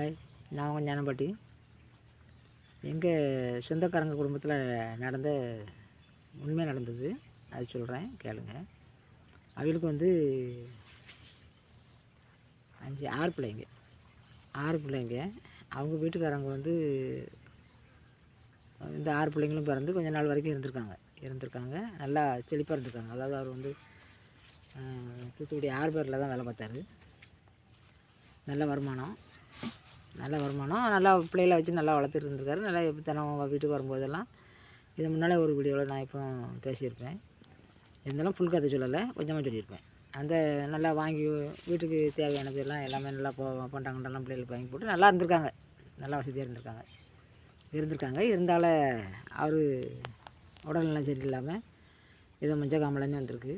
Hi நான் உங்கள் ஞானம்பாட்டி. எங்கள் சொந்தக்காரங்க குடும்பத்தில் நடந்த உண்மை நடந்தது அது சொல்கிறேன் கேளுங்க. அவங்களுக்கு வந்து அஞ்சு ஆறு பிள்ளைங்க. ஆறு பிள்ளைங்க. அவங்க வீட்டுக்காரங்க வந்து இந்த ஆறு பிள்ளைங்களும் பிறந்து கொஞ்ச நாள் வரைக்கும் இருந்திருக்காங்க. இருந்திருக்காங்க. நல்லா செழிப்பாக இருந்திருக்காங்க. அதாவது அவர் வந்து தூத்துக்குடி ஆறு பேரில் தான் வேலை பார்த்தாரு. நல்ல வருமானம். நல்ல வருமானம். நல்லா பிள்ளைகளை வச்சு நல்லா வளர்த்துட்டு இருந்திருக்காரு. நல்லா எப்படி தினம் வீட்டுக்கு வரும்போதெல்லாம் இது முன்னால் ஒரு வீடியோவில் நான் இப்போ பேசியிருப்பேன். இருந்தாலும் ஃபுல் கதை சொல்லலை. கொஞ்சமாக சொல்லியிருப்பேன். அந்த நல்லா வாங்கி வீட்டுக்கு தேவையானது எல்லாம் எல்லாமே நல்லா போ பண்ணுறாங்கன்றலாம் பிள்ளைகளுக்கு வாங்கி போட்டு நல்லா இருந்திருக்காங்க. நல்லா வசதியாக இருந்திருக்காங்க. இருந்திருக்காங்க. இருந்தாலும் அவர் உடல்நலம் சரியில்லாமல் ஏதோ மஞ்ச காமலன்னு வந்திருக்கு.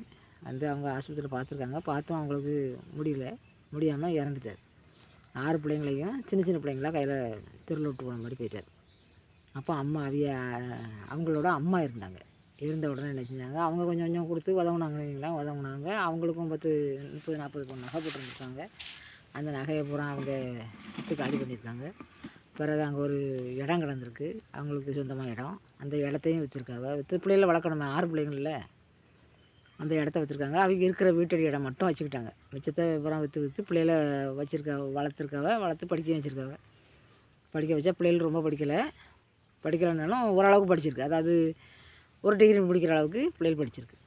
வந்து அவங்க ஆஸ்பத்திரியில் பார்த்துருக்காங்க. பார்த்தும் அவங்களுக்கு முடியல. முடியாமல் இறந்துட்டார். ஆறு பிள்ளைங்களையும் சின்ன சின்ன பிள்ளைங்களாம் கையில் தெருவில் விட்டு போன மாதிரி போயிட்டார். அப்போ அம்மா அவிய அவங்களோட அம்மா இருந்தாங்க. இருந்த உடனே என்ன செஞ்சாங்க? அவங்க கொஞ்சம் கொஞ்சம் கொடுத்து உதவுனாங்களா உதவுனாங்க. அவங்களுக்கும் பத்து முப்பது நாற்பது பொண்ணு நகை போட்டுருந்துருக்காங்க. அந்த நகையை பூரா அவங்க விற்று காலி பண்ணியிருக்காங்க. பிறகு அங்கே ஒரு இடம் கிடந்திருக்கு. அவங்களுக்கு சொந்தமாக இடம். அந்த இடத்தையும் விற்றுருக்காங்க விற்று பிள்ளைகளை வளர்க்கணுமே. ஆறு பிள்ளைங்கள்ல அந்த இடத்த வச்சுருக்காங்க. அவங்க இருக்கிற வீட்டடி இடம் மட்டும் வச்சுக்கிட்டாங்க. மிச்சத்தை அப்புறம் விற்று விற்று பிள்ளைகளை வச்சுருக்கா வளர்த்துருக்காவ வளர்த்து படிக்க வச்சுருக்காவ. படிக்க வச்சா பிள்ளைகள் ரொம்ப படிக்கலை. படிக்கலைனாலும் ஓரளவுக்கு படிச்சிருக்கு. அதாவது ஒரு டிகிரி முடிக்கிற அளவுக்கு பிள்ளைகள் படிச்சிருக்கு.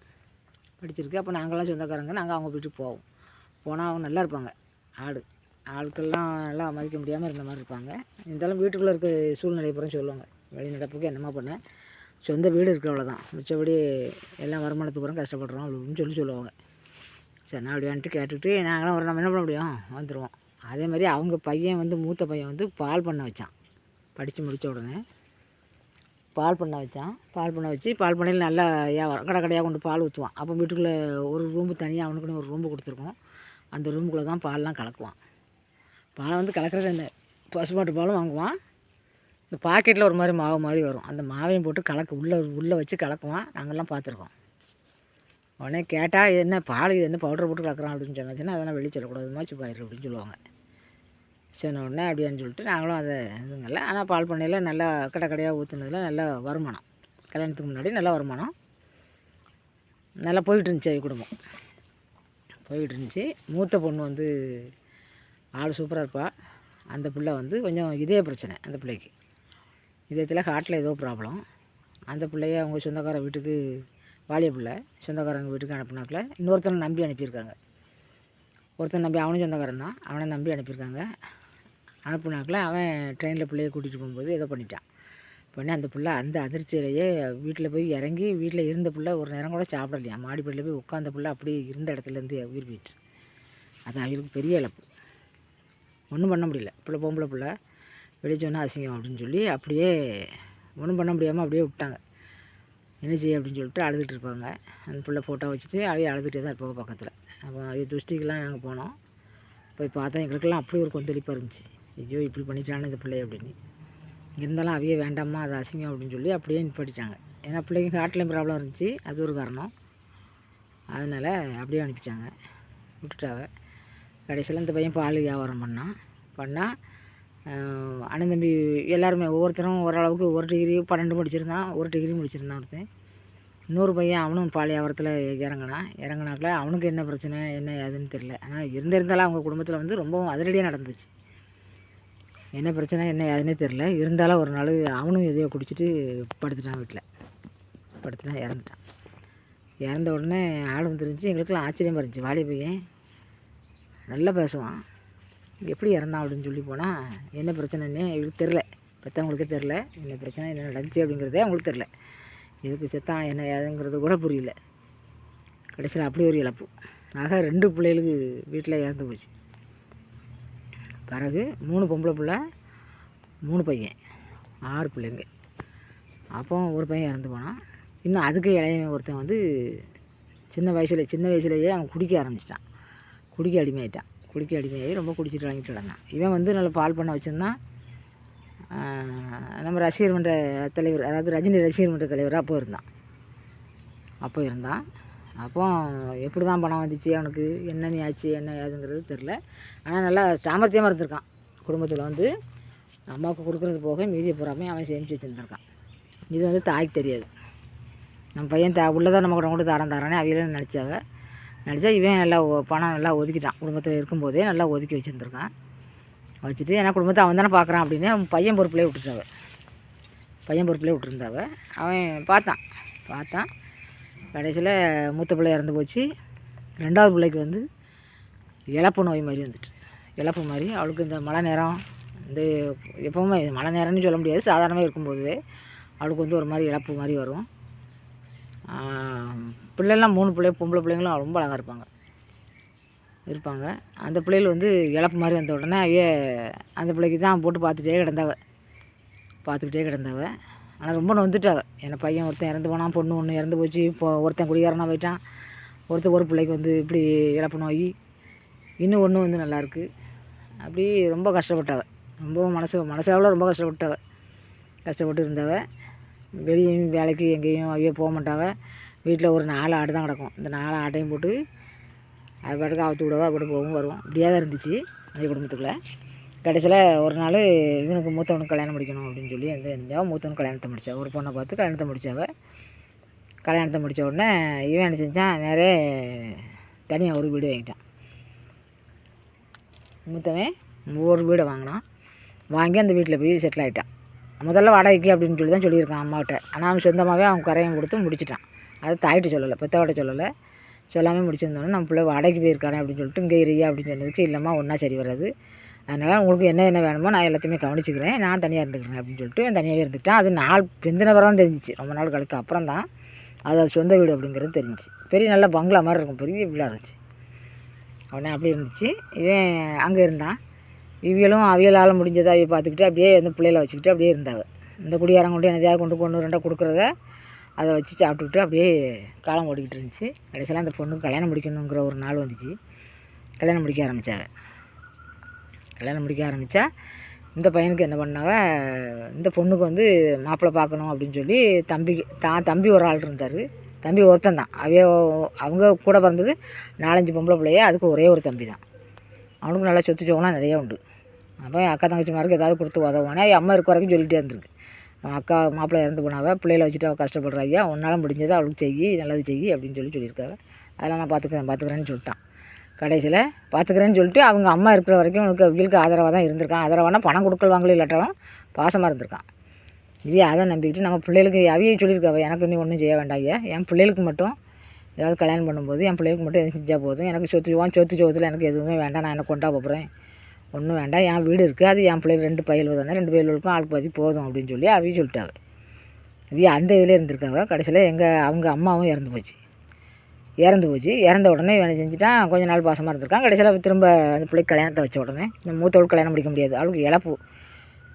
படிச்சிருக்கு. அப்போ நாங்களாம் சொந்தக்காரங்க. நாங்கள் அவங்க வீட்டுக்கு போவோம். போனால் அவங்க நல்லா இருப்பாங்க. ஆடு ஆட்கள்லாம் நல்லா மதிக்க முடியாமல் இருந்த மாதிரி இருப்பாங்க. இருந்தாலும் வீட்டுக்குள்ளே இருக்க சூழ்நிலை புறம் சொல்லுவாங்க. வெளி நடப்புக்கு என்னமா பண்ண? சொந்த வீடு இருக்கு அவ்வளோதான் மிச்சபடி எல்லாம் வருமானத்துக்கு புறம் கஷ்டப்படுறோம் அப்படின்னு சொல்லி சொல்லுவாங்க. சரி நான் அப்படியான்ட்டு கேட்டுட்டு நாங்களாம் ஒரு நம்ம என்ன பண்ண முடியும்? வந்துடுவோம் அதே மாதிரி அவங்க பையன் வந்து மூத்த பையன் வந்து பால் பண்ண வச்சான். படித்து முடித்த உடனே. பால் பண்ண வச்சான். பால் பண்ண வச்சு பால் பண்ணையில் நல்லா வியாபாரம் கடை கடையாக கொண்டு பால் ஊற்றுவான் அப்போ வீட்டுக்குள்ளே ஒரு ரூம்பு தனியாக அவனுக்குன்னு ஒரு ரூம்பு கொடுத்துருக்கோம். அந்த ரூமுக்குள்ளே தான் பால்லாம் கலக்குவான். பாலை வந்து கலக்கிறது என்ன பசுமாட்டு பாலும் வாங்குவான். இந்த பாக்கெட்டில் ஒரு மாதிரி மாவு மாதிரி வரும். அந்த மாவையும் போட்டு கலக்கு உள்ளே உள்ளே வச்சு கலக்குவான். நாங்கள்லாம் பார்த்துருக்கோம். உடனே கேட்டால் என்ன பால் இது என்ன பவுடர் போட்டு கலக்குறான் அப்படின்னு சொன்னாச்சுன்னா அதெல்லாம் வெளியே சொல்லக்கூடாது. மாச்சு பாயிரு அப்படின்னு சொல்லுவாங்க. சரி உடனே அப்படின்னு சொல்லிட்டு நாங்களும் அதை இதுங்கல்ல ஆனால் பால் பண்ணையில் நல்லா கடை கடையாக ஊற்றுனதில் நல்ல வருமானம். கல்யாணத்துக்கு முன்னாடி நல்ல வருமானம். நல்லா போயிட்டு இருந்துச்சு குடும்பம். போயிட்டு இருந்துச்சு. மூத்த பொண்ணு வந்து ஆள் சூப்பராக இருப்பாள் அந்த பிள்ளை வந்து கொஞ்சம் இதே பிரச்சனை அந்த பிள்ளைக்கு. இதயத்தில் ஹார்ட்டில் ஏதோ ப்ராப்ளம் அந்த பிள்ளைய அவங்க சொந்தக்கார வீட்டுக்கு வாலிய பிள்ளை சொந்தக்காரங்க வீட்டுக்கு அனுப்புனாக்கில் இன்னொருத்தனை நம்பி அனுப்பியிருக்காங்க. ஒருத்தன் நம்பி அவனும் சொந்தக்காரன் தான் அவனை நம்பி அனுப்பியிருக்காங்க. அனுப்புனாக்கில் அவன் ட்ரெயினில் பிள்ளைய கூட்டிகிட்டு போகும்போது ஏதோ பண்ணிட்டான். பண்ணி அந்த பிள்ளை அந்த அதிர்ச்சியிலேயே வீட்டில் போய் இறங்கி வீட்டில் இருந்த பிள்ளை ஒரு நேரம் கூட சாப்பிடலையா? மாடிப்படியில் போய் உட்காந்த பிள்ளை அப்படியே இருந்த இடத்துலேருந்து உயிர் போயிட்டு. அது அவங்களுக்கு பெரிய இழப்பு. ஒன்றும் பண்ண முடியல. பிள்ளை பொம்பளை பிள்ளை. வெளியே சொன்னால் அசிங்கம் அப்படின்னு சொல்லி அப்படியே ஒன்றும் பண்ண முடியாமல் அப்படியே விட்டாங்க. என்ன செய்ய அப்படின்னு சொல்லிட்டு அழுதுகிட்டு இருப்பாங்க. அந்த பிள்ளை ஃபோட்டோ வச்சுட்டு அப்படியே அழுதுகிட்டே தான் இருப்பாங்க பக்கத்தில். அப்போ அது துஷ்டிக்கெலாம் நாங்கள் போனோம். போய் பார்த்தா எங்களுக்கெல்லாம் அப்படி ஒரு கொந்தளிப்பாக இருந்துச்சு. ஐயோ இப்படி பண்ணிட்டானே இந்த பிள்ளை அப்படின்னு. இருந்தாலும் அவையே வேண்டாமா அது அசிங்கம் அப்படின்னு சொல்லி அப்படியே நிப்பாட்டிட்டாங்க ஏன்னா பிள்ளைங்க ஹார்ட்லேயும் ப்ராப்ளம் இருந்துச்சு. அது ஒரு காரணம். அதனால் அப்படியே அனுப்பிச்சாங்க. விட்டுட்டாங்க. கடைசியில் இந்த பையன் பால் வியாபாரம் பண்ணான். பண்ணால் அண்ணன் தம்பி எல்லாருமே ஒவ்வொருத்தரும் ஓரளவுக்கு ஒரு டிகிரி பன்னெண்டு முடிச்சிருந்தான் ஒரு டிகிரி முடிச்சிருந்தான் ஒருத்தன். இன்னொரு பையன் அவனும் பால் வியாபாரத்தில் இறங்கினான். இறங்கினாக்கில் அவனுக்கு என்ன பிரச்சனை என்ன ஏதுன்னு தெரில ஆனால் இருந்திருந்தாலும் அவங்க குடும்பத்தில் வந்து ரொம்பவும் அதிரடியாக நடந்துச்சு. என்ன பிரச்சனை என்ன ஏதுன்னே தெரில இருந்தாலும் ஒரு நாள் அவனும் எதையோ குடிச்சிட்டு படுத்துட்டான் வீட்டில் படுத்துட்டான் இறந்துட்டான். இறந்த உடனே ஆள் வந்துருந்துச்சு எங்களுக்கெல்லாம் ஆச்சரியமாக இருந்துச்சு வாலி பையன் நல்லா பேசுவான். எப்படி இறந்தான் அப்படின்னு சொல்லி போனால் என்ன பிரச்சனைன்னு எங்களுக்கு தெரில பெற்றவங்களுக்கே தெரில என்ன பிரச்சனை என்ன நடந்துச்சு அப்படிங்கிறதே அவங்களுக்கு தெரில எதுக்கு செத்தான் என்ன ஏதுங்கிறது கூட புரியல. கடைசியில் அப்படி ஒரு இழப்பு. ஆக ரெண்டு பிள்ளைகளுக்கு வீட்டில் இறந்து போச்சு. பிறகு மூணு பொம்பளை பிள்ளை மூணு பையன் ஆறு பிள்ளைங்க. அப்போ ஒரு பையன் இறந்து போனான் இன்னும் அதுக்கு இளையவன் ஒருத்தன் வந்து சின்ன வயசில் சின்ன வயசுலேயே அவன் குடிக்க ஆரம்பிச்சிட்டான். குடிக்க அடிமையாயிட்டான். குடிக்க அடிமையாகி ரொம்ப குடிச்சிட்டு வாங்கிட்டு கிடந்தான் இவன் வந்து நல்லா பால் பண்ண வச்சுருந்தான். நம்ம ரசிகர் மன்ற தலைவர் அதாவது ரஜினி ரசிகர் மன்ற தலைவராக அப்போ இருந்தான் அப்போ இருந்தான். அப்போ எப்படி தான் பணம் வந்துச்சு அவனுக்கு என்ன நீ ஆச்சு என்ன ஏதுங்கிறது தெரில ஆனால் நல்லா சாமர்த்தியமாக இருந்திருக்கான். குடும்பத்தில் வந்து அம்மாவுக்கு கொடுக்குறது போக மீதியை பூராமே அவன் சேமித்து வச்சுருந்துருக்கான். இது வந்து தாய்க்கு தெரியாது. நம்ம பையன் தா உள்ளதான் நம்ம கூட கூட தரம் தரானே அவையில நடிச்சாவ நடித்தா இவன் நல்லா பணம் நல்லா ஒதுக்கிட்டான். குடும்பத்தில் இருக்கும்போதே நல்லா ஒதுக்கி வச்சுருந்துருக்கான். வச்சுட்டு ஏன்னா குடும்பத்தை அவன் தானே பார்க்குறான் அப்படின்னு அவன் பையன் பொறுப்புலேயே விட்டுட்டாவ. பையன் பொறுப்புலேயே விட்டுருந்தாவ. அவன் பார்த்தான். பார்த்தான். கடைசியில் மூத்த பிள்ளை இறந்து போச்சு. ரெண்டாவது பிள்ளைக்கு வந்து இழப்பு நோய் மாதிரி வந்துட்டு. இழப்பு மாதிரி. அவளுக்கு இந்த மழை நேரம் இந்த எப்போவுமே மழை நேரம்னு சொல்ல முடியாது. சாதாரணமாக இருக்கும்போதுவே அவளுக்கு வந்து ஒரு மாதிரி இழப்பு மாதிரி வரும். பிள்ளைலாம் மூணு பிள்ளை பொம்பளை பிள்ளைங்களும் ரொம்ப அழகாக இருப்பாங்க. இருப்பாங்க. அந்த பிள்ளைகள் வந்து இழப்பு மாதிரி வந்த உடனே அவைய அந்த பிள்ளைக்கு தான் போட்டு பார்த்துட்டே கிடந்தாவ. பார்த்துக்கிட்டே கிடந்தாவ. ஆனால் ரொம்ப நொந்துட்டாவ. என் பையன் ஒருத்தன் இறந்து போனான் பொண்ணு ஒன்று இறந்து போச்சு இப்போ ஒருத்தன் குடிகாரனாக போயிட்டான். ஒருத்தன் ஒரு பிள்ளைக்கு வந்து இப்படி இழப்பு நோய். இன்னும் ஒன்று வந்து நல்லாயிருக்கு அப்படி ரொம்ப கஷ்டப்பட்டவ. ரொம்ப மனசு மனசாவில் ரொம்ப கஷ்டப்பட்டவ. கஷ்டப்பட்டு இருந்தவ. வெளியும் வேலைக்கு எங்கேயும் அவையே போக மாட்டாவ. வீட்டில் ஒரு நாலு ஆடு தான் கிடக்கும். இந்த நாலு ஆட்டையும் போட்டு அது பாட்டுக்கு அவுத்து விடவா அப்படி போகவும் வருவோம். இப்படியாக தான் இருந்துச்சு அந்த குடும்பத்துக்குள்ளே. கடைசியில் ஒரு நாள் இவனுக்கு மூத்தவனுக்கு கல்யாணம் முடிக்கணும் அப்படின்னு சொல்லி அந்த இருந்தாவ மூத்தவனுக்கு கல்யாணத்தை முடித்தா ஒரு பொண்ணை பார்த்து கல்யாணத்தை முடித்தாவ கல்யாணத்தை முடித்த உடனே இவன் என்ன செஞ்சான் நேரே தனியாக ஒரு வீடு வாங்கிட்டான். மூத்தவன் ஒரு வீடை வாங்கினான். வாங்கி அந்த வீட்டில் போய் செட்டில் ஆகிட்டான் முதல்ல வாடகைக்கு அப்படின்னு சொல்லி தான் சொல்லியிருக்கான் அம்மாகிட்ட. ஆனால் அவன் சொந்தமாகவே அவன் கரையும் கொடுத்து முடிச்சிட்டான். அது தாயிட்ட சொல்லலை பெத்தவாட்ட சொல்லலை. சொல்லாமல் முடிச்சிருந்தோன்னே நம்ம பிள்ளை வாடகைக்கு போயிருக்கானே அப்படின்னு சொல்லிட்டு இங்கே இருயா அப்படின்னு சொன்னதுக்கு இல்லைம்மா ஒன்றா சரி வராது. அதனால் உங்களுக்கு என்ன என்ன வேணுமோ நான் எல்லாத்தையுமே கவனிச்சுக்கிறேன். நான் தனியாக இருந்துக்கிறேன் அப்படின்னு சொல்லிட்டு அவன் தனியாகவே இருந்துக்கிட்டேன் அது நாள் பிந்தின பிறகு தெரிஞ்சிச்சு. ரொம்ப நாள் கழிக்க அப்புறம் தான் அது அது சொந்த வீடு அப்படிங்கிறது தெரிஞ்சிச்சு. பெரிய நல்ல பங்களா மாதிரி இருக்கும். பெரிய வீடாக இருந்துச்சு. உடனே அப்படி இருந்துச்சு. இவன் அங்கே இருந்தான். இவியலும் அவியலால் முடிஞ்சதை அவிய பார்த்துக்கிட்டு அப்படியே வந்து பிள்ளைகளை வச்சுக்கிட்டு அப்படியே இருந்தாவ. இந்த குடியாரங்க கொண்டு என்னதையாக கொண்டு கொண்டு ரெண்டாக கொடுக்குறத அதை வச்சு சாப்பிட்டுக்கிட்டு அப்படியே காலம் ஓடிக்கிட்டு இருந்துச்சு. கடைசியில் அந்த பொண்ணுக்கு கல்யாணம் முடிக்கணுங்கிற ஒரு நாள் வந்துச்சு. கல்யாணம் முடிக்க ஆரம்பித்தாவ கல்யாணம் முடிக்க ஆரம்பித்தா இந்த பையனுக்கு என்ன பண்ணாவ? இந்த பொண்ணுக்கு வந்து மாப்பிள்ளை பார்க்கணும் அப்படின்னு சொல்லி தம்பிக்கு தான் தம்பி ஒரு ஆள் இருந்தார். தம்பி ஒருத்தன் தான். அவைய அவங்க கூட பிறந்தது நாலஞ்சு பொம்பளை பிள்ளைய அதுக்கு ஒரே ஒரு தம்பி தான். அவனுக்கு நல்லா சொத்து சோகலாம் நிறையா உண்டு. அப்போ அக்கா அக்கா தங்கச்சிமாருக்கு ஏதாவது கொடுத்து உதவுவானே அம்மா இருக்க வரைக்கும் சொல்லிகிட்டே இருந்திருக்கு. அக்கா மாப்பிள்ளை இறந்து போனாவ பிள்ளைகளை வச்சுட்டு அவள் கஷ்டப்படுறா ஐயா உன்னால் முடிஞ்சதை அவளுக்கு செய் நல்லது செய் அப்படின்னு சொல்லி சொல்லியிருக்காங்க அதெல்லாம் நான் பார்த்துக்கிறேன் பார்த்துக்கிறேன்னு சொல்லிட்டான். கடைசியில் பார்த்துக்கிறேன்னு சொல்லிட்டு அவங்க அம்மா இருக்கிற வரைக்கும் அவனுக்கு அவங்களுக்கு ஆதரவாக தான் இருந்திருக்கான். ஆதரவானா பணம் கொடுக்கல்வாங்களோ இல்லாட்டாலும் பாசமாக இருந்திருக்கான். இவைய அதை நம்பிக்கிட்டு நம்ம பிள்ளைகளுக்கு அவையே சொல்லியிருக்காவ எனக்கு நீ ஒன்றும் செய்ய வேண்டாம் ஐயா. என் பிள்ளைகளுக்கு மட்டும் ஏதாவது கல்யாணம் பண்ணும்போது என் பிள்ளைகளுக்கு மட்டும் எதுவும் செஞ்சால் போதும். எனக்கு சொத்து சொத்து சோத்தில் எனக்கு எதுவுமே வேண்டாம். நான் என்னை கொண்டா போகிறேன் ஒன்றும் வேண்டாம் என் வீடு இருக்குது அது என் பிள்ளைகள் ரெண்டு பயில் தானே ரெண்டு பயலுக்கும் ஆள் பாதி போதும் அப்படின்னு சொல்லி அவையும் சொல்லிட்டாவ இவைய அந்த இதில் இருந்திருக்காவ கடைசியில் எங்கள் அவங்க அம்மாவும் இறந்து போச்சு. இறந்து போச்சு. இறந்த உடனே வேலை செஞ்சுட்டான் கொஞ்ச நாள் பாசமாக இருந்திருக்கான். கடைசியில் திரும்ப அந்த பிள்ளைக்கு கல்யாணத்தை வச்ச உடனே இந்த மூத்தவள் கல்யாணம் முடிக்க முடியாது. அவளுக்கு இழப்பு.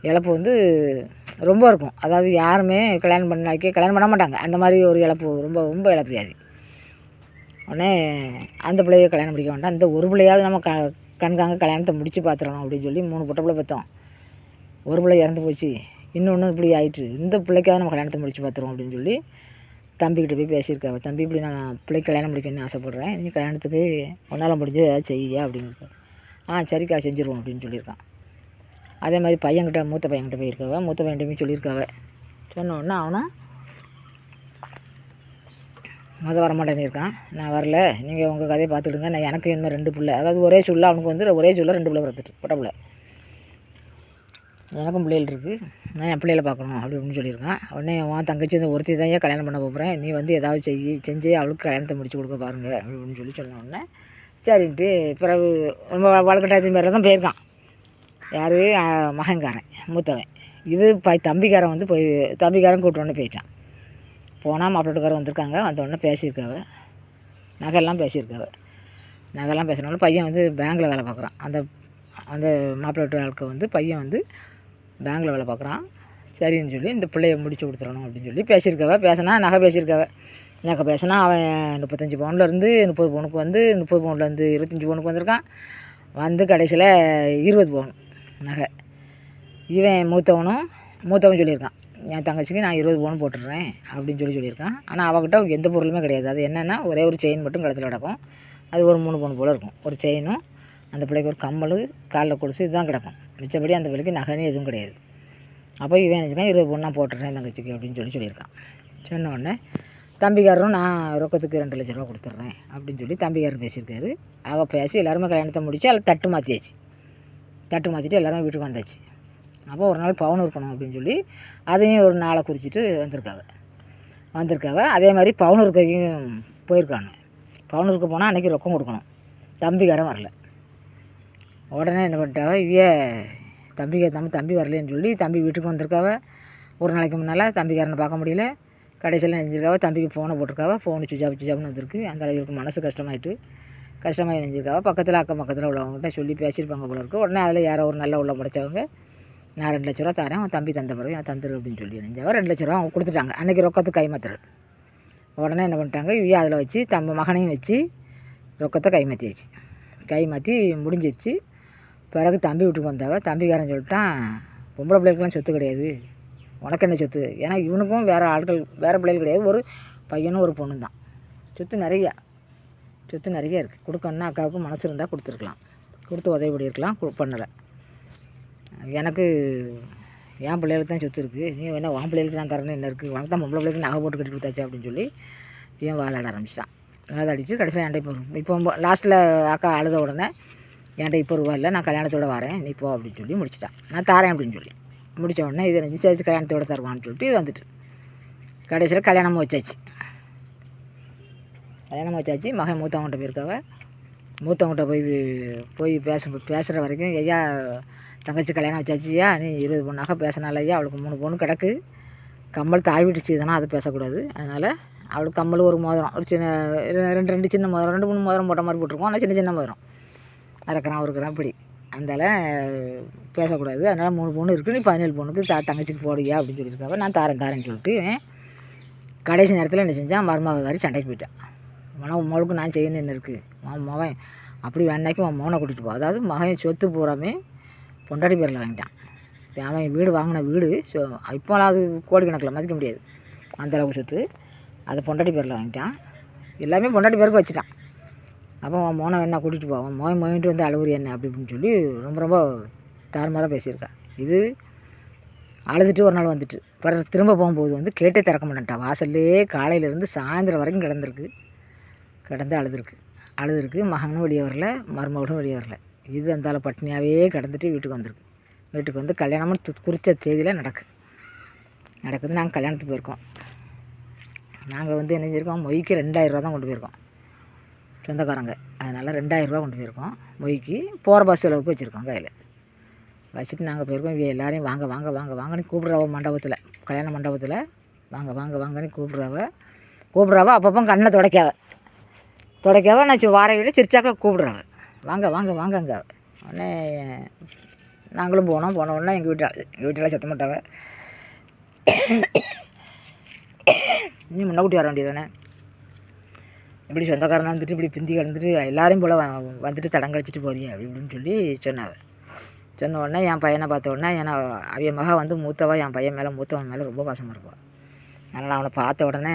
இழப்பு வந்து ரொம்ப இருக்கும். அதாவது யாருமே கல்யாணம் பண்ணாக்கி கல்யாணம் பண்ண மாட்டாங்க. அந்த மாதிரி ஒரு இழப்பு ரொம்ப ரொம்ப இழப்பியாது உடனே அந்த பிள்ளைய கல்யாணம் முடிக்க வேண்டாம். இந்த ஒரு பிள்ளையாவது நம்ம க கண்காங்க கல்யாணத்தை முடித்து பார்த்துடணும் அப்படின்னு சொல்லி மூணு பொட்டை பிள்ளை பார்த்தோம். ஒரு பிள்ளை இறந்து போச்சு. இன்னொன்று இப்படி ஆயிட்டு இந்த பிள்ளைக்காவது நம்ம கல்யாணத்தை முடித்து பார்த்துருவோம் அப்படின்னு சொல்லி தம்பிக்கிட்ட போய் பேசியிருக்காவ தம்பி இப்படி நான் பிள்ளைக்கு கல்யாணம் முடிக்கணும்னு ஆசைப்பட்றேன். நீ கல்யாணத்துக்கு உன்னால் முடிஞ்சது ஏதாவது செய்ய அப்படின்னு ஆ சரிக்கா செஞ்சுருவோம் அப்படின்னு சொல்லியிருக்கான். அதே மாதிரி பையன்கிட்ட மூத்த பையன்கிட்ட போயிருக்காவ மூத்த பையன்கிட்டயும் சொல்லியிருக்காவ. சொன்ன அவனும் முத வரமாட்டேன்னு இருக்கான் நான் வரல. நீங்கள் உங்கள் கதையை பார்த்துடுங்க நான் எனக்கு இன்னும் ரெண்டு பிள்ளை. அதாவது ஒரே சொல்ல அவனுக்கு வந்து ஒரே சொல்ல ரெண்டு பிள்ளை பிறந்துட்டு பொட்ட பிள்ளை. எனக்கும் பிள்ளைகள் இருக்குது நான் என் பிள்ளைகளை பார்க்கணும் அப்படி அப்படின்னு சொல்லியிருக்கான். உடனே உன் தங்கச்சி இந்த ஒருத்தி தான் ஏன் கல்யாணம் பண்ண போகிறேன் நீ வந்து ஏதாவது செய் செஞ்சு அவளுக்கு கல்யாணத்தை முடிச்சு கொடுக்க பாருங்க. அப்படின்னு சொல்லி சொன்ன உடனே சரின்ட்டு பிறகு ரொம்ப வழக்கட்டாயத்தின் பேரில் தான் போயிருக்கான். யார்? மகன்காரன் மூத்தவன். இது ப தம்பிக்காரன் வந்து போய் தம்பிக்காரன் கூப்பிட்டு போயிட்டான். போனால் மாப்பிள்ளக்காரர் வந்திருக்காங்க. வந்தோடனே பேசியிருக்காவ. நகையெல்லாம் பேசியிருக்காவ. நகையெல்லாம் பேசினாலும் பையன் வந்து பேங்கில் வேலை பார்க்குறான். அந்த அந்த மாப்பிள்ளை வீட்டு ஆளுக்கு வந்து பையன் வந்து பேங்கில் வேலை பார்க்குறான். சரின்னு சொல்லி இந்த பிள்ளைய முடிச்சு கொடுத்துடணும் அப்படின்னு சொல்லி பேசியிருக்காவ. பேசினா நகை பேசியிருக்காவ. நகை பேசினா அவன் முப்பத்தஞ்சு பவுன்லேருந்து முப்பது பவுனுக்கு வந்து முப்பது பவுன்லேருந்து இருபத்தஞ்சி பவுனுக்கு வந்திருக்கான். வந்து கடைசியில் இருபது பவுன் நகை. இவன் மூத்தவனும் மூத்தவன் சொல்லியிருக்கான். என் தங்கச்சிக்கு நான் இருபது பவுன் போட்டுடுறேன் அப்படின்னு சொல்லி சொல்லியிருக்கான். ஆனால் அவகிட்ட எந்த பொருளுமே கிடையாது. அது என்னென்னா ஒரே ஒரு செயின் மட்டும் கழுத்தில் கிடக்கும். அது ஒரு மூணு பவுன் போல் இருக்கும். ஒரு செயினும் அந்த பிள்ளைக்கு ஒரு கம்மல் காலில் கொலுசு இதுதான் கிடக்கும். மிச்சப்படி அந்த பிள்ளைக்கு நகைனே எதுவும் கிடையாது. அப்போ இவன் நினச்சிக்கான் இருபது பொண்ணாக போட்டுறேன் தங்கச்சிக்கு அப்படின்னு சொல்லி சொல்லியிருக்கான். சொன்ன உடனே தம்பிக்காரரும் நான் ரொக்கத்துக்கு ரெண்டு லட்ச ரூபா கொடுத்துட்றேன் அப்படின்னு சொல்லி தம்பிக்காரர் பேசியிருக்காரு. ஆக பேசி எல்லாருமே கல்யாணத்தை முடிச்சு அதில் தட்டு மாற்றியாச்சு தட்டு மாற்றிட்டு எல்லாரும் வீட்டுக்கு வந்தாச்சு. அப்போ ஒரு நாள் பவுன் இருக்கணும் அப்படின்னு சொல்லி அதையும் ஒரு நாளை குறிச்சிட்டு வந்திருக்காங்க. வந்திருக்காங்க. அதே மாதிரி பவுனூருக்கையும் போயிருக்காங்க. பவுனூருக்கு போனால் அன்றைக்கி ரொக்கம் கொடுக்கணும். தம்பிக்காரன் வரல. உடனே என்ன பண்ணிட்டாவ இவைய தம்பிக்கு தம்பி தம்பி வரலன்னு சொல்லி தம்பி வீட்டுக்கு வந்திருக்காவ. ஒரு நாளைக்கு முன்னால் தம்பிக்காரனை பார்க்க முடியல. கடைசியில் நினைஞ்சிருக்காவ தம்பிக்கு ஃபோனை போட்டிருக்காவ. ஃபோனு சுஜாப் சுஜாப்னு வந்திருக்கு. அந்த அளவுக்கு மனசு கஷ்டமாயிட்டு. கஷ்டமாக நினைஞ்சிருக்காவ பக்கத்தில் அக்கம் பக்கத்தில் உள்ளவங்ககிட்ட சொல்லி பேசியிருப்பாங்க போல இருக்குது உடனே அதில் யாரோ ஒரு நல்ல உள்ள படைச்சவங்க நான் ரெண்டு லட்ச ரூபா தரேன் அவன் தம்பி தந்த பிறகு நான் தந்துடு அப்படின்னு சொல்லி நினைஞ்சவன் ரெண்டு லட்ச ரூபா அவங்க கொடுத்துட்டாங்க. அன்றைக்கி ரொக்கத்தை கைமாத்துறது. உடனே என்ன பண்ணிட்டாங்க இவ்வளோ அதில் வச்சு தம்ப மகனையும் வச்சு ரொக்கத்தை கைமாற்றியாச்சு கைமாற்றி முடிஞ்சிருச்சு. பிறகு தம்பி வீட்டுக்கு வந்தாவ தம்பிக்காரன் சொல்லிட்டான் பொம்பளை பிள்ளைகளுக்குலாம் சொத்து கிடையாது. உனக்கு என்ன சொத்து? ஏன்னா இவனுக்கும் வேறு ஆட்கள் வேறு பிள்ளைகள் கிடையாது. ஒரு பையனும் ஒரு பொண்ணும் தான் சொத்து நிறையா. சொத்து நிறைய இருக்குது கொடுக்கணுன்னா அக்காவுக்கு மனசு இருந்தால் கொடுத்துருக்கலாம். கொடுத்து உதவி பண்ணியிருக்கலாம் கு பண்ணலை. எனக்கு என் பிள்ளைகளுக்கு தான் சொத்து இருக்குது நீ வேணா உன் பிள்ளைகளுக்கு நான் தரேன்னு என்ன இருக்குது உனக்கு தான் பொம்பளை பிள்ளைக்கு நகை போட்டு கட்டி கொடுத்தாச்சு அப்படின்னு சொல்லி இவன் வாதாட ஆரம்பிச்சிட்டான். வாதாடிச்சு கடைசியில் என்கிட்ட இப்போ இப்போ லாஸ்ட்டில் அக்கா அழுத உடனே என்கிட்ட இப்போ ரூபா இல்லை நான் கல்யாணத்தோட வரேன் நீ போ அப்படின்னு சொல்லி முடிச்சிட்டான். நான் தாரேன் அப்படின்னு சொல்லி. முடித்த உடனே இதை நிச்சயிச்சு கல்யாணத்தோட தருவான்னு சொல்லிட்டு இது வந்துட்டு. கடைசியில் கல்யாணமும் வச்சாச்சு கல்யாணம் வச்சாச்சு மகன் மூத்தவங்கிட்ட போயிருக்காவ. மூத்தவங்கிட்ட போய் போய் பேச பேசுகிற வரைக்கும் ஐயா தங்கச்சி கல்யாணம் வச்சாச்சியா நீ இருபது பொண்ணாக பேசினாலையா? அவளுக்கு மூணு பொண்ணு கிடக்கு. கம்மல் தாய் வீட்டு செய்தனா அது பேசக்கூடாது. அதனால் அவளுக்கு கம்மல் ஒரு மோதிரம். ஒரு சின்ன ரெண்டு ரெண்டு சின்ன மோதிரம் ரெண்டு மூணு மோதிரம் போட்ட மாதிரி போட்டிருக்கோம். ஆனால் சின்ன சின்ன மோதிரம். அரைக்கிறான் அவருக்குறான் இப்படி அதனால் பேசக்கூடாது. அதனால் மூணு பொண்ணு இருக்குது நீ பதினேழு பொண்ணுக்கு தா தங்கச்சிக்கு போடுயா அப்படின்னு சொல்லியிருக்காவ. நான் தாரேன் தாரேன்னு சொல்லிட்டு கடைசி நேரத்தில் என்ன செஞ்சான்? மருமகாரி சண்டைக்கு போயிட்டேன். மன மகளுக்கு நான் செய்யணும் என்ன இருக்குது உன் மகன் அப்படி வேணாக்கி உன் மகனை கூட்டிகிட்டு போ. அதாவது மகன் சொத்து பூராமே பொண்டாட்டி பேரில் வாங்கிட்டான். அவன் வீடு வாங்கின வீடு ஸோ இப்போலாம் அது கோடிக்கணக்கில் மதிக்க முடியாது. அந்த அளவுக்கு சொத்து. அதை பொண்டாட்டி பேரில் வாங்கிட்டான். எல்லாமே பொண்டாட்டி பேருக்கு வச்சுட்டான். அப்போ மோனை என்ன கூட்டிகிட்டு போவான் மோன் மோய் மோயின்ட்டு வந்து அழுவுறி என்ன அப்படி அப்படின்னு சொல்லி ரொம்ப ரொம்ப தாறுமாறாக பேசியிருக்கா இது அழுதுட்டு ஒரு நாள் வந்துட்டு. பிறகு திரும்ப போகும்போது வந்து கேட்டே திறக்க மாட்டேன்ட்டா. வாசல்லே காலையிலேருந்து சாயந்தரம் வரைக்கும் கிடந்திருக்கு. கிடந்து அழுதுருக்கு. அழுதுருக்கு. மகனும் வெளியே வரல. மருமகளும் வெளியே வரல. இது அந்தால பட்னியாகவே கிடந்துட்டு வீட்டுக்கு வந்திருக்கு. வீட்டுக்கு வந்து கல்யாணமும் து- குறித்த தேதியில் நடக்கு. நடக்குது. நாங்கள் கல்யாணத்துக்கு போயிருக்கோம். நாங்கள் வந்து என்ன செஞ்சுருக்கோம்? மொய்க்கு ரெண்டாயிரரூவா தான் கொண்டு போயிருக்கோம். சொந்தக்காரங்க. அதனால் ரெண்டாயிரரூவா கொண்டு போயிருக்கோம். மொய்க்கு போகிற பஸ் செலவுக்கு வச்சுருக்கோம் கையில். வச்சுட்டு நாங்கள் போயிருக்கோம். இவ வாங்க வாங்க வாங்க வாங்கன்னு கூப்பிட்றவ மண்டபத்தில் கல்யாண மண்டபத்தில் வாங்க வாங்க வாங்கன்னு கூப்பிட்றவ கூப்பிட்றவ அப்பப்போ கண்ணை துடைக்காவ துடைக்காவ நான் வார வீடு சிரிச்சாக்க கூப்பிட்றவ. வாங்க வாங்க வாங்க அங்கே உடனே நாங்களும் போனோம். போன உடனே எங்கள் வீட்டில் எங்கள் வீட்டில் சத்தம் மாட்டாவ முன்ன கூட்டி வர வேண்டியதானே இப்படி சொந்தக்காரனாக வந்துட்டு இப்படி பிந்தி கிடந்துட்டு எல்லாரையும் போல் வந்துட்டு தடங்கழிச்சிட்டு போறியே அப்படி இப்படின்னு சொல்லி சொன்னாவ சொன்ன உடனே என் பையனை பார்த்த உடனே ஏன்னா அவிய மகா வந்து மூத்தவா என் பையன் மேலே மூத்தவன் மேலே ரொம்ப பாசமாக இருப்பாள் அதனால் அவனை பார்த்த உடனே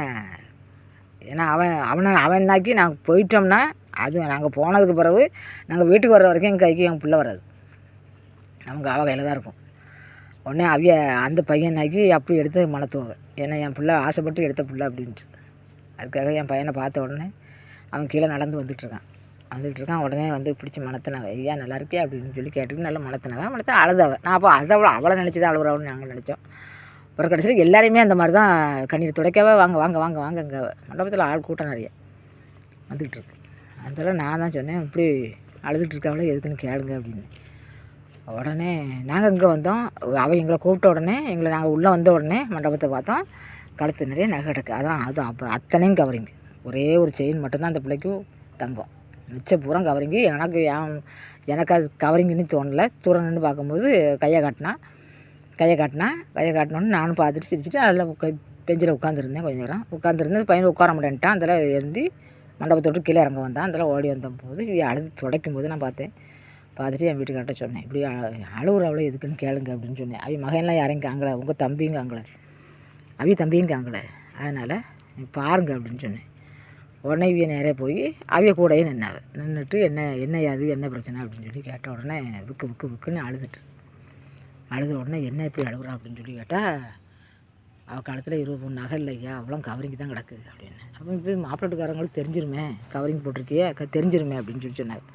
ஏன்னா அவன் அவனை அவனாக்கி நாங்கள் போயிட்டோம்னா அது நாங்கள் போனதுக்கு பிறகு நாங்கள் வீட்டுக்கு வர்ற வரைக்கும் எங்கள் கைக்கு என் பிள்ளை வராது. நமக்கு அவ கையில் தான் இருக்கும். உடனே அவிய அந்த பையனாக்கி அப்படி எடுத்து மணத்துவ. ஏன்னா என் பிள்ளை ஆசைப்பட்டு எடுத்த பிள்ளை அப்படின்ட்டு. அதுக்காக என் பையனை பார்த்த உடனே அவன் கீழே நடந்து வந்துட்டுருக்கான். வந்துட்டு இருக்கான் உடனே வந்து பிடிச்சி மணத்தினவ. ஐயா நல்லா இருக்கே அப்படின்னு சொல்லி கேட்டுட்டு நல்லா மணத்தினவன் மணத்த அழுதவன் நான் அப்போ அதை அவ்வளோ அவளை நினச்சி தான் அழுகுறான்னு நாங்கள் நினச்சோம். அப்புறம் கடைசியில் எல்லாரையுமே அந்த மாதிரி தான் கண்ணீர் துடைக்கவே வாங்க வாங்க வாங்க வாங்க இங்கே மண்டபத்தில் ஆள் கூட்டம் நிறைய. வந்துக்கிட்டு இருக்கு அதெல்லாம் நான் தான் சொன்னேன். இப்படி அழுதுட்டு இருக்காங்களே எதுக்குன்னு கேளுங்க அப்படின்னு. உடனே நாங்கள் இங்கே வந்தோம். அவள் எங்களை கூப்பிட்ட உடனே எங்களை நாங்கள் உள்ளே வந்த உடனே மண்டபத்தை பார்த்தோம். கழுத்து நிறைய நகை கிடக்கு. அதான் அது அப்போ அத்தனையும் கவரிங் ஒரே ஒரு செயின் மட்டும்தான் அந்த பிள்ளைக்கு தங்கம். மிச்ச பூரா கவரிங்கு எனக்கு எனக்கு அது கவரிங்குன்னு தோணலை. தூரம் நின்று பார்க்கும்போது கையை காட்டினா கையை காட்டினா கையை காட்டினோன்னு நானும் பார்த்துட்டு சிரிச்சிட்டு அதில் உட்கா பெஞ்சில் உட்காந்துருந்தேன் கொஞ்ச நேரம். உட்காந்துருந்தேன் பையன் உட்கார மாட்டேன்ட்டான். அதில் எழுந்து மண்டபத்தை விட்டு கீழே இறங்க வந்தான் அதில் ஓடி வந்தபோது அழுது துடைக்கும் போது நான் பார்த்தேன். பார்த்துட்டு என் வீட்டுக்கார்ட்ட சொன்னேன் இப்படி அழுகுற அவ்வளோ எதுக்குன்னு கேளுங்க அப்படின்னு சொன்னேன். அவ மகன்லாம் யாரையும் காங்கல உங்கள் தம்பியும் காங்கல அவி தம்பியும் காங்கல அதனால் நீ பாருங்க அப்படின்னு சொன்னேன். உடனே இவிய நேரே போய் அவிய கூடயே நின்னாவ. நின்றுட்டு என்ன என்ன அது என்ன பிரச்சனை? அப்படின்னு சொல்லி கேட்ட உடனே விக்கு விக்கு விக்குன்னு அழுதுட்டு. அழுத உடனே என்ன இப்படி அழுகுறா அப்படின்னு சொல்லி கேட்டால் அவள் காலத்தில் இருபது பொண்ணு நகை இல்லையா? அவ்வளோ கவரிங் தான் கிடக்கு அப்படின்னு. அப்போ இப்போ மாப்பிள்ளட்டுக்காரங்களுக்கு தெரிஞ்சிருமே. கவரிங் போட்டிருக்கியே க தெரிஞ்சிருமே அப்படின்னு சொல்லி சொன்னாங்க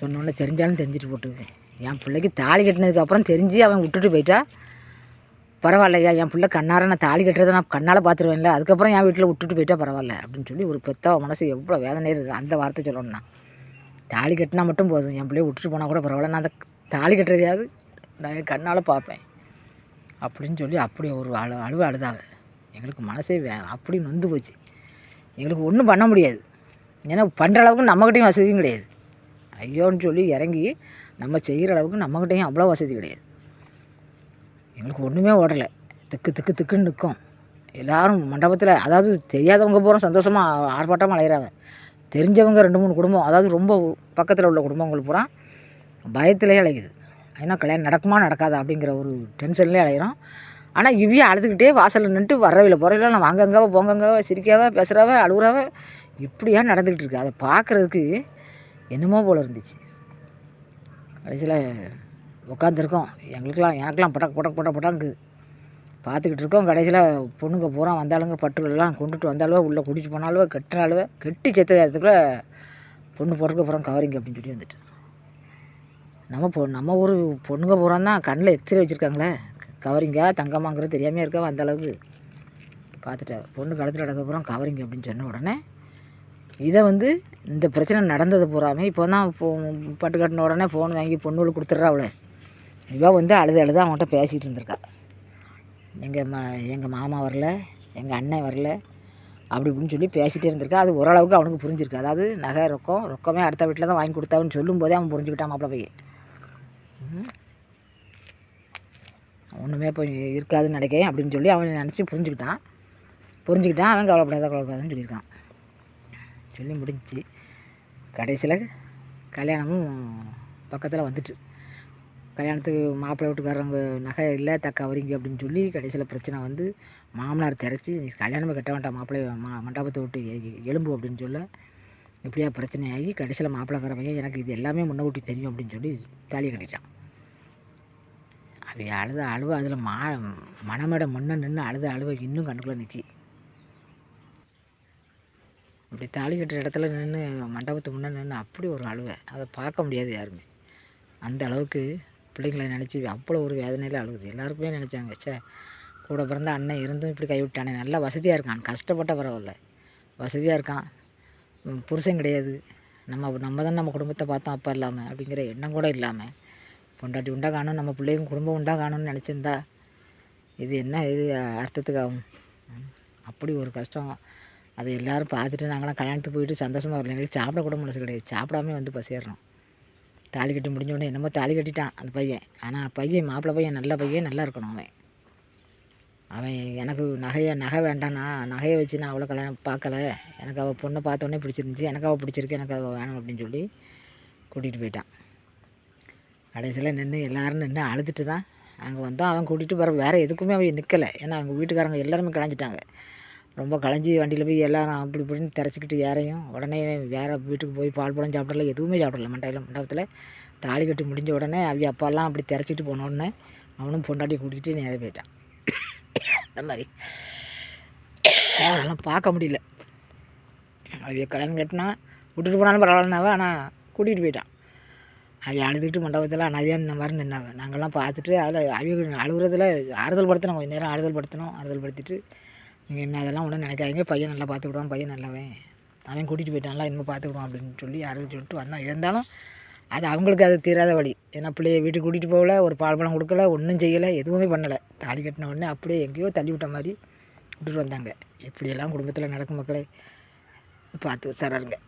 சொன்னோன்னே தெரிஞ்சாலும் தெரிஞ்சுட்டு போட்டு என் பிள்ளைக்கு தாலி கட்டினதுக்கப்புறம் தெரிஞ்சு அவன் விட்டுட்டு போயிட்டா. பரவாயில்லையா என் பிள்ளை கண்ணார நான் தாலி கட்டுறதை நான் கண்ணால் பார்த்துருவேன்ல. அதுக்கப்புறம் என் வீட்டில் விட்டுட்டு போயிட்டா பரவாயில்ல அப்படின்னு சொல்லி ஒரு பெத்தவ மனசு எவ்வளோ வேதனை இருக்குது. அந்த வார்த்தை சொல்லணும்னா. தாலி கட்டினா மட்டும் போதும். என் பிள்ளைய விட்டுட்டு போனால் கூட பரவாயில்ல. நான் அந்த தாலி கட்டுறதையாவது நான் என் கண்ணால் பார்ப்பேன். அப்படின்னு சொல்லி அப்படி ஒரு அழு அழுவ அழுதாங்க. எங்களுக்கு மனசே வே அப்படி நொந்து போச்சு. எங்களுக்கு ஒன்றும் பண்ண முடியாது. ஏன்னா பண்ணுற அளவுக்கு நம்மக்கிட்டையும் வசதியும் கிடையாது. ஐயோன்னு சொல்லி இறங்கி நம்ம செய்கிற அளவுக்கு நம்மக்கிட்டையும் அவ்வளோ வசதி கிடையாது. எங்களுக்கு ஒன்றுமே ஓடலை. திக்கு திக்கு திக்குன்னு நிற்கும். எல்லோரும் மண்டபத்தில் அதாவது தெரியாதவங்க பூரா சந்தோஷமாக ஆர்ப்பாட்டமாக அலையிறாங்க. தெரிஞ்சவங்க ரெண்டு மூணு குடும்பம் அதாவது ரொம்ப பக்கத்தில் உள்ள குடும்பங்கள் பூரா பயத்திலே அலையுது. ஏன்னா கல்யாணம் நடக்குமா நடக்காதா அப்படிங்கிற ஒரு டென்ஷன்லேயே அலையிறோம். ஆனால் இவ்விய அழுதுகிட்டே வாசலில் நின்றுட்டு வரவில்லை போகிறவில்ல நான் வாங்கங்காவ போங்கங்காவ சிரிக்காவ பேசுகிறாவ அழுகுறாவ இப்படியா நடந்துக்கிட்டு இருக்கு. அதை பார்க்குறதுக்கு என்னமோ போல் இருந்துச்சு. கடைசியில் உட்காந்துருக்கோம் எங்களுக்கெல்லாம் எனக்கெல்லாம் பட்டக் பட்டக் பட்டக் பட்டாங்கு பார்த்துக்கிட்டு இருக்கோம். கடைசியில் பொண்ணுங்க பூரா வந்தாலுங்க பட்டுகளெல்லாம் கொண்டுட்டு வந்தாலுவோ உள்ளே குடிச்சு போனாலுவோ கெட்டினாலுவோ கெட்டி செத்த நேரத்துக்குள்ளே பொண்ணு போட்டுக்க அப்புறம் கவரிங்க அப்படின்னு சொல்லி வந்துட்டு. நம்ம பொ நம்ம ஊர் பொண்ணுங்க பூரா தான் கண்ணில் எக்ஸ்ரே வச்சுருக்காங்களே. கவரிங்கா தங்கம்மாங்கிறது தெரியாமல் இருக்கா அந்த அளவுக்கு? பார்த்துட்டேன் பொண்ணு கழுத்தில் நடக்க பூரா கவரிங்க அப்படின்னு சொன்ன உடனே இதை வந்து இந்த பிரச்சனை நடந்தது பூராமே இப்போ தான் போ பட்டு கட்டின உடனே ஃபோன் வாங்கி பொண்ணுகளுக்கு கொடுத்துட்றா அவளை இவள் வந்து அழுது அழுது அவன்கிட்ட பேசிகிட்டு இருந்திருக்கா. எங்கள் மா எங்கள் மாமா வரல எங்கள் அண்ணன் வரல அப்படி இப்படின்னு சொல்லி பேசிகிட்டே இருந்திருக்கா. அது ஓரளவுக்கு அவனுக்கு புரிஞ்சிருக்கு. அதாவது நகை ரொக்கம் ரொக்கமே அடுத்த வீட்டில் தான் வாங்கி கொடுத்தாவுன்னு சொல்லும்போதே அவன் புரிஞ்சுக்கிட்டான் மாப்பிள்ள பையன் ம். ஒன்றுமே இப்போ இருக்காதுன்னு நினைக்கிறேன் அப்படின்னு சொல்லி அவன் நினச்சி புரிஞ்சுக்கிட்டான். புரிஞ்சுக்கிட்டான். அவன் கவலைப்படாத கவலைப்படாதுன்னு சொல்லியிருக்கான். சொல்லி முடிஞ்சு கடைசியில் கல்யாணமும் பக்கத்தில் வந்துட்டு. கல்யாணத்துக்கு மாப்பிள்ளை வீட்டுக்காரங்க நகை இல்லை தக்க வரீங்க அப்படின்னு சொல்லி கடைசியில் பிரச்சனை வந்து மாமனார் திரைச்சி நீ கல்யாணமே கட்ட வேண்டாம் மாப்பிள்ளை மா மண்டபத்தை விட்டு எலும்பு அப்படின்னு சொல்ல இப்படியா பிரச்சனையாகி கடைசியில் மாப்பிள்ளைக்கார பையன் எனக்கு இது எல்லாமே முன்ன தெரியும் அப்படின்னு சொல்லி தாலியை கட்டிட்டான். அவ அழுத அழுவ அதில் மா மனமட முன்ன நின்று அழுத அழுவ இன்னும் கண்ணுக்குள்ளே நிற்கி அப்படி தாலி கட்டுற இடத்துல நின்று மண்டபத்து முன்னே நின்று அப்படி ஒரு அழுவை. அதை பார்க்க முடியாது யாருமே. அந்த அளவுக்கு பிள்ளைங்களை நினச்சி அவ்வளோ ஒரு வேதனையில் அழுகுது. எல்லாருக்குமே நினச்சாங்க ச்சே கூட பிறந்த அண்ணன் இருந்தும் இப்படி கைவிட்டானே நல்லா வசதியாக இருக்கான். கஷ்டப்பட்ட பரவாயில்ல. வசதியாக இருக்கான். புருஷன் கிடையாது. நம்ம நம்ம தான் நம்ம குடும்பத்தை பார்த்தோம் அப்போ இல்லாமல் அப்படிங்கிற எண்ணம் கூட இல்லாமல் பொண்டாட்டி உண்டா காணும் நம்ம பிள்ளைங்க குடும்பம் உண்டா காணும்னு நினச்சிருந்தா இது என்ன இது அர்த்தத்துக்கு ஆகும் அப்படி ஒரு கஷ்டம். அது எல்லோரும் பார்த்துட்டு நாங்களாம் கல்யாணத்துக்கு போயிட்டு சந்தோஷமாக வரல. எங்களுக்கு சாப்பிட கூட மனசு கிடையாது. சாப்பிடாம வந்து பசிடுறோம் தாலி கட்டி முடிஞ்ச உடனே என்னமோ தாலி கட்டிட்டான் அந்த பையன். ஆனால் பையன் மாப்பிள்ளை பையன் நல்ல பையன் நல்லா இருக்கணும் அவன். அவன் எனக்கு நகையை நகை வேண்டாம் நகையை வச்சு நான் அவ்வளோ கல்யாணம் பார்க்கல. எனக்கு அவள் பொண்ணை பார்த்தோன்னே பிடிச்சிருந்துச்சி. எனக்கு அவள் பிடிச்சிருக்கு எனக்கு அவள் வேணும் அப்படின்னு சொல்லி கூட்டிகிட்டு போயிட்டான். கடைசியில் நின்று எல்லாரும் நின்று அழுதுட்டு தான் அங்கே வந்தோம் அவன் கூட்டிகிட்டு வர வேறு எதுக்குமே அவன் நிற்கலை ஏன்னா அவங்க வீட்டுக்காரங்க எல்லாருமே கலைஞ்சிட்டாங்க. ரொம்ப களைஞ்சி வண்டியில் போய் எல்லோரும் அப்படி இப்படின்னு திறச்சிக்கிட்டு ஏறையும் உடனே வேறு வீட்டுக்கு போய் பால் பழம் சாப்பிடல எதுவுமே சாப்பிடல. மண்டையில் மண்டபத்தில் தாலி கட்டி முடிஞ்ச உடனே அவங்க அப்பாலாம் அப்படி திறச்சிட்டு போன உடனே அவனும் பொண்டாட்டி கூட்டிகிட்டு நேரம் போயிட்டான். அந்த மாதிரி. அதெல்லாம் பார்க்க முடியல. அவங்க கல்யாணம் கட்டினா விட்டுட்டு போனாலும் பரவாயில்லனாவே ஆனால் கூட்டிகிட்டு போயிட்டான். அவங்க அழுதுகிட்டு மண்டபத்தில் அனாதையாக இந்த மாதிரி நின்னாங்க. நாங்கள்லாம் பார்த்துட்டு அதில் அவங்க அழுகுறதுல ஆறுதல் படுத்தணும். கொஞ்சம் நேரம் ஆறுதல் படுத்தணும். ஆறுதல் படுத்திட்டு நீங்கள் என்ன அதெல்லாம் ஒன்றும் நினைக்காதீங்க. பையன் நல்லா பார்த்துக்கிடுவான் பையன் நல்லவன். அவன் கூட்டிகிட்டு போயிட்டான்லாம் இனிமேல் பார்த்துக்கிடுவான் அப்படின்னு சொல்லி ஆறுதல் சொல்லிட்டு வந்தான் இருந்தாலும் அது அவங்களுக்கு அது தீராத வழி. ஏன்னா பிள்ளைய வீட்டுக்கு கூட்டிகிட்டு போகல ஒரு பால் பழம் கொடுக்கல ஒன்றும் செய்யலை எதுவுமே பண்ணலை. தாலி கட்டின உடனே அப்படியே எங்கேயோ தள்ளி விட்ட மாதிரி விட்டுட்டு வந்தாங்க. இப்படியெல்லாம் குடும்பத்தில் நடக்கும் மக்களே. பார்த்து உஷாராருங்க